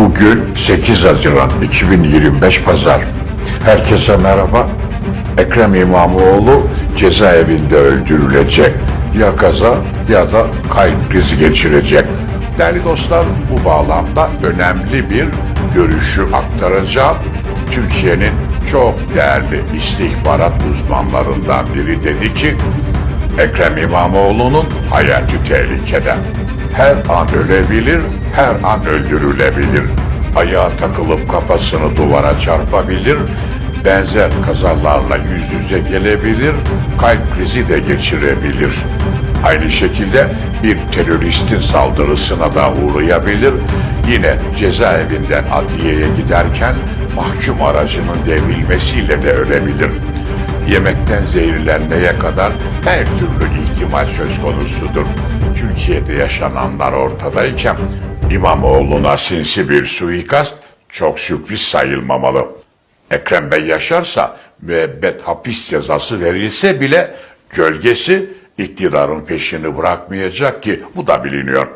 Bugün 8 Haziran 2025 Pazar. Herkese merhaba. Ekrem İmamoğlu cezaevinde öldürülecek. Ya kaza ya da kalp krizi geçirecek. Değerli dostlar bu bağlamda önemli bir görüşü aktaracağım. Türkiye'nin çok değerli istihbarat uzmanlarından biri dedi ki Ekrem İmamoğlu'nun hayatı tehlikede. Her an ölebilir, her an öldürülebilir. Ayağa takılıp kafasını duvara çarpabilir, benzer kazalarla yüz yüze gelebilir, kalp krizi de geçirebilir. Aynı şekilde bir teröristin saldırısına da uğrayabilir. Yine cezaevinden adliyeye giderken mahkum aracının devrilmesiyle de ölebilir yemekten zehirlenmeye kadar her türlü ihtimal söz konusudur. Türkiye'de yaşananlar ortadayken İmamoğlu'na sinsi bir suikast çok sürpriz sayılmamalı. Ekrem Bey yaşarsa müebbet hapis cezası verilse bile gölgesi iktidarın peşini bırakmayacak ki bu da biliniyor.